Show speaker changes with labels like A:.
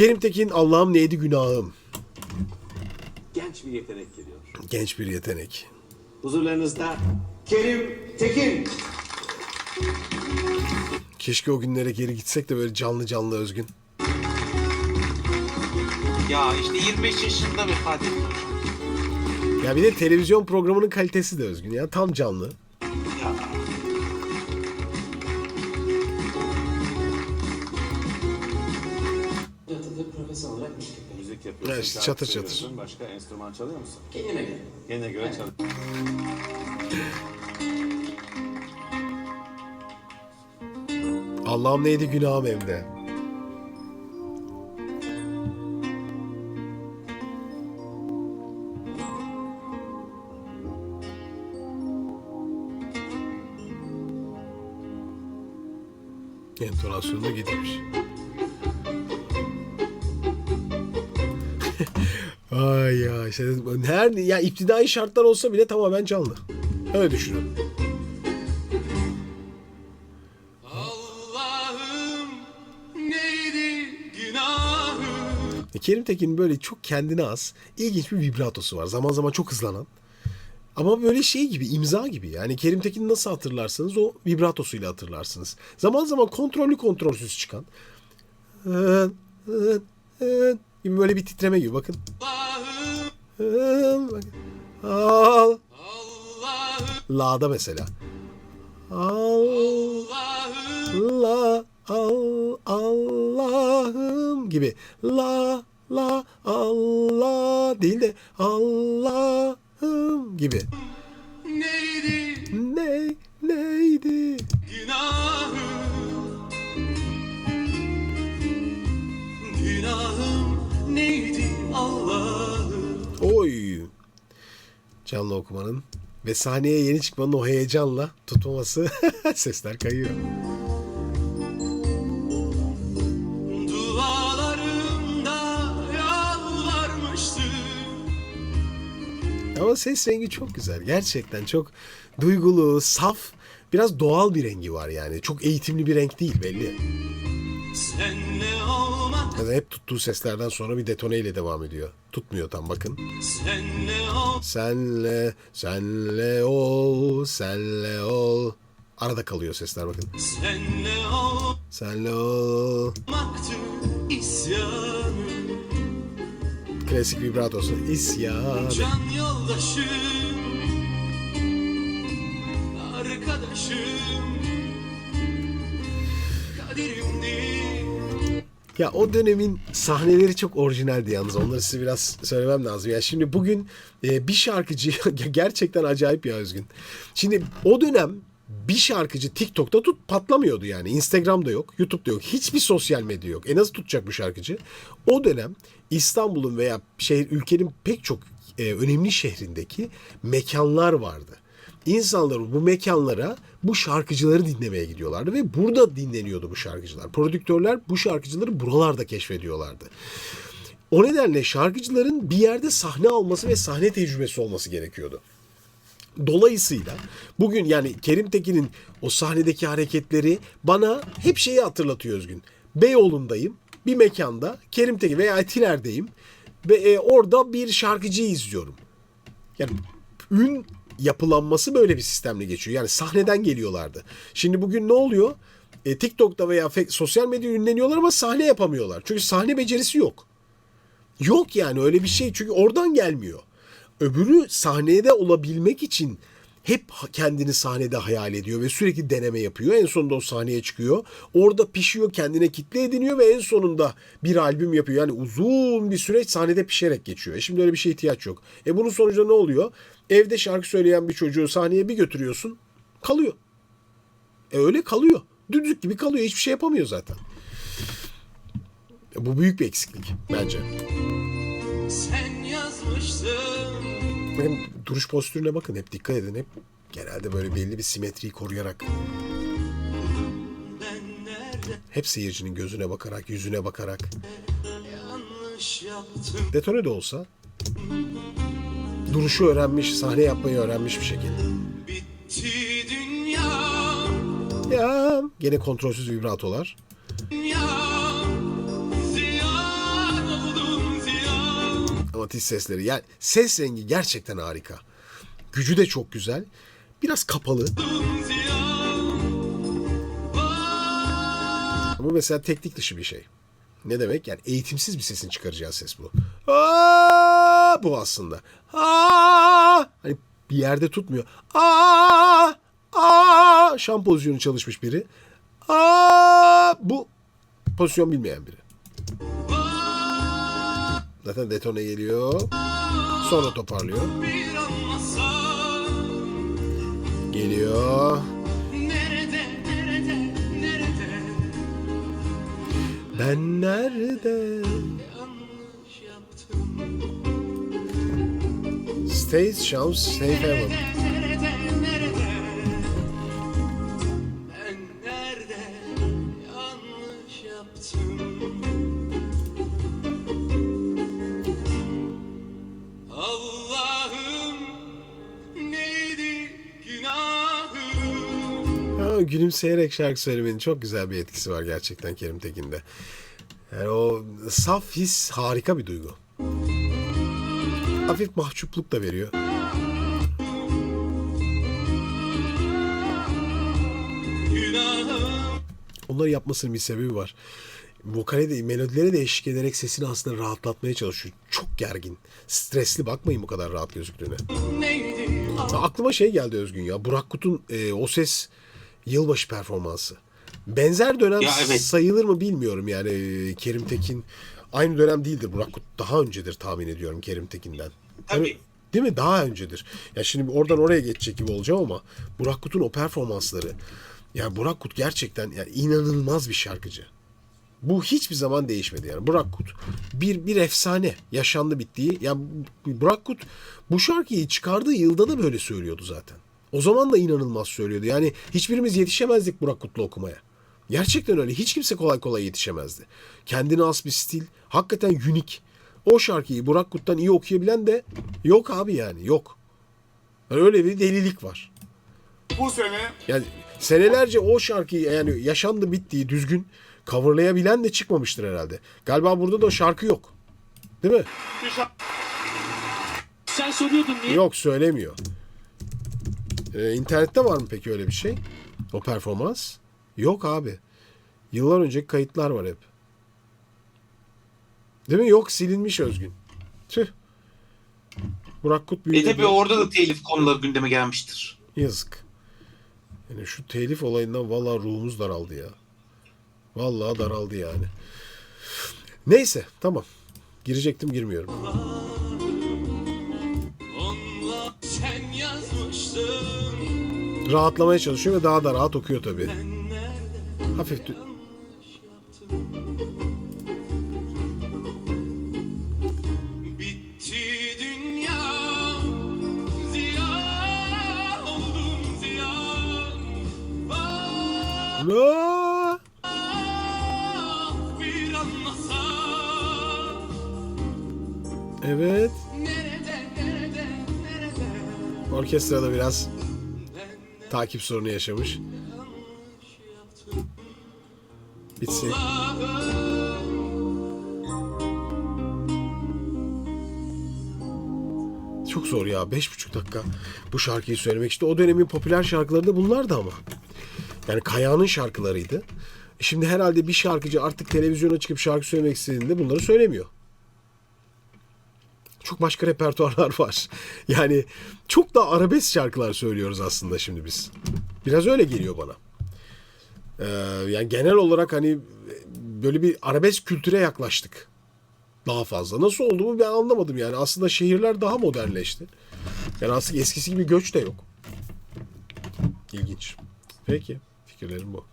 A: Kerim Tekin Allah'ım neydi günahım.
B: Genç bir yetenek geliyor.
A: Genç bir yetenek.
B: Huzurlarınızda Kerim Tekin.
A: Keşke o günlere geri gitsek de böyle canlı canlı özgün.
C: Ya işte 25 yaşında vefat etti.
A: Ya bir de televizyon programının kalitesi de özgün ya. Tam canlı.
C: Ya.
A: Evet, işte
D: şarkı
A: çatır
D: söylüyorsun.
A: çatır.
D: Başka enstrüman çalıyor musun?
B: Kendime göre.
D: Kendine göre
B: Evet.
D: çal.
A: Allah'ım neydi günahım hem de. Entonasyonu da gitmiş. Ay ya işte her ya iptidai şartlar olsa bile tamamen canlı. Öyle düşünün. E, Kerim Tekin'in böyle çok kendine az, ilginç bir vibratosu var. Zaman zaman çok hızlanan. Ama böyle şey gibi, imza gibi. Yani Kerim Tekin'i nasıl hatırlarsanız o vibratosuyla hatırlarsınız. Zaman zaman kontrollü kontrolsüz çıkan. Gibi böyle bir titreme gibi bakın. Bakın. Al. La'da mesela. Al.
C: Allah'ım
A: La al Allah'ım gibi. La la Allah değil de Allah'ım gibi. Canlı okumanın ve sahneye yeni çıkmanın o heyecanla tutmaması sesler kayıyor. Ama ses rengi çok güzel. Gerçekten çok duygulu, saf, biraz doğal bir rengi var yani. Çok eğitimli bir renk değil belli.
C: Senle olmak,
A: Yani hep tuttuğu seslerden sonra bir detoneyle devam ediyor. Tutmuyor tam bakın.
C: senle ol.
A: Senle, senle ol, senle ol. Arada kalıyor sesler bakın.
C: Senle
A: Senle ol.
C: olmaktı isyanım.
A: Klasik vibratosu. İsyan.
C: Can yoldaşım,
A: Ya o dönemin sahneleri çok orijinaldi yalnız. Onları size biraz söylemem lazım. Ya şimdi bugün e, bir şarkıcı gerçekten acayip ya Özgün. Şimdi o dönem bir şarkıcı TikTok'ta tut patlamıyordu yani. Instagram'da yok, YouTube'da yok. Hiçbir sosyal medya yok. E nasıl tutacak bu şarkıcı? O dönem İstanbul'un veya şehir ülkenin pek çok e, önemli şehrindeki mekanlar vardı. İnsanlar bu mekanlara bu şarkıcıları dinlemeye gidiyorlardı ve burada dinleniyordu bu şarkıcılar. Prodüktörler bu şarkıcıları buralarda keşfediyorlardı. O nedenle şarkıcıların bir yerde sahne alması ve sahne tecrübesi olması gerekiyordu. Dolayısıyla bugün yani Kerim Tekin'in o sahnedeki hareketleri bana hep şeyi hatırlatıyor Özgün. Beyoğlu'ndayım bir mekanda Kerim Tekin veya Etiler'deyim ve e, orada bir şarkıcıyı izliyorum. Yani ün yapılanması böyle bir sistemle geçiyor. Yani sahneden geliyorlardı. Şimdi bugün ne oluyor? E, TikTok'ta veya sosyal medya ünleniyorlar ama sahne yapamıyorlar. Çünkü sahne becerisi yok. Yok yani öyle bir şey çünkü oradan gelmiyor. Öbürü sahnede olabilmek için hep kendini sahnede hayal ediyor ve sürekli deneme yapıyor. En sonunda o sahneye çıkıyor. Orada pişiyor, kendine kitle ediniyor ve en sonunda bir albüm yapıyor. Yani uzun bir süreç sahnede pişerek geçiyor. E şimdi öyle bir şeye ihtiyaç yok. E bunun sonucunda ne oluyor? Evde şarkı söyleyen bir çocuğu sahneye bir götürüyorsun, kalıyor. E öyle kalıyor. Düdük gibi kalıyor. Hiçbir şey yapamıyor zaten. E bu büyük bir eksiklik bence.
C: Sen yazmışsın
A: Bakın duruş postürüne bakın hep dikkat edin hep genelde böyle belli bir simetriyi koruyarak hep seyircinin gözüne bakarak yüzüne bakarak detone de olsa duruşu öğrenmiş sahne yapmayı öğrenmiş bir şekilde.
C: bitti dünya
A: Ya gene kontrolsüz vibratolar. Atış sesleri. Yani ses rengi gerçekten harika. Gücü de çok güzel. Biraz kapalı. Ama mesela teknik dışı bir şey. Ne demek? Yani eğitimsiz bir sesin çıkaracağı ses bu. Aa, bu aslında. Aa, hani bir yerde tutmuyor. Aa, aa, şan pozisyonu çalışmış biri. Aa, bu pozisyon bilmeyen biri. Zaten detone geliyor. Sonra toparlıyor. Geliyor.
C: Nerede, nerede, nerede
A: Ben nerede? Stage Shouts Safe Heaven. Gülümseyerek şarkı söylemenin çok güzel bir etkisi var gerçekten Kerim Tekin'de. Yani o saf his harika bir duygu. Hafif mahcupluk da veriyor. Onları yapmasının bir sebebi var. Vokale de, melodilere de eşlik ederek sesini aslında rahatlatmaya çalışıyor. Çok gergin. Stresli bakmayın bu kadar rahat gözüktüğüne.
C: neydi
A: aklıma şey geldi Özgün ya. Burak Kut'un e, o ses yılbaşı performansı. Benzer dönem
D: Ya evet.
A: sayılır mı bilmiyorum yani Kerim Tekin. Aynı dönem değildir Burak Kut. Daha öncedir tahmin ediyorum Kerim Tekin'den.
D: Tabii.
A: Hani- değil mi? Daha öncedir. Ya şimdi oradan oraya geçecek gibi olacağım ama Burak Kut'un o performansları. Ya Burak Kut gerçekten yani inanılmaz bir şarkıcı. Bu hiçbir zaman değişmedi yani. Burak Kut bir bir efsane yaşandı bittiği. Ya Burak Kut bu şarkıyı çıkardığı yılda da böyle söylüyordu zaten. O zaman da inanılmaz söylüyordu. Yani hiçbirimiz yetişemezdik Burak Kut'la okumaya. Gerçekten öyle. Hiç kimse kolay kolay yetişemezdi. Kendine has bir stil. Hakikaten unik. O şarkıyı Burak Kut'tan iyi okuyabilen de yok abi yani yok. Yani öyle bir delilik var.
E: Bu sene
A: Yani senelerce o şarkıyı yani yaşandı bittiği düzgün coverlayabilen de çıkmamıştır herhalde. Galiba burada da o şarkı yok. Değil mi?
F: Sen soruyordun niye?
A: Yok söylemiyor. Ee, internette var mı peki öyle bir şey? O performans? Yok abi. Yıllar önceki kayıtlar var hep. Değil mi? Yok silinmiş Özgün. Tüh. Burak Kut
D: E
A: büyüdü.
D: tabi orada da telif konuları gündeme gelmiştir.
A: Yazık. Yani şu telif olayından vallahi ruhumuz daraldı ya. Vallahi daraldı yani. Neyse tamam. Girecektim girmiyorum. Rahatlamaya çalışıyor ve daha da rahat okuyor tabii. Hafif
C: Ah,
A: Aa! Evet. Orkestrada biraz takip sorunu yaşamış. Bitsin. Çok zor ya. Beş buçuk dakika bu şarkıyı söylemek. İşte o dönemin popüler şarkıları da bunlardı ama. Yani Kaya'nın şarkılarıydı. E Şimdi herhalde bir şarkıcı artık televizyona çıkıp şarkı söylemek istediğinde bunları söylemiyor. Çok başka repertuarlar var. Yani çok da arabesk şarkılar söylüyoruz aslında şimdi biz. Biraz öyle geliyor bana. Ee, yani genel olarak hani böyle bir arabesk kültüre yaklaştık. Daha fazla. Nasıl oldu mu ben anlamadım yani. Aslında şehirler daha modernleşti. Yani aslında eskisi gibi göç de yok. İlginç. Peki. Fikirlerim bu.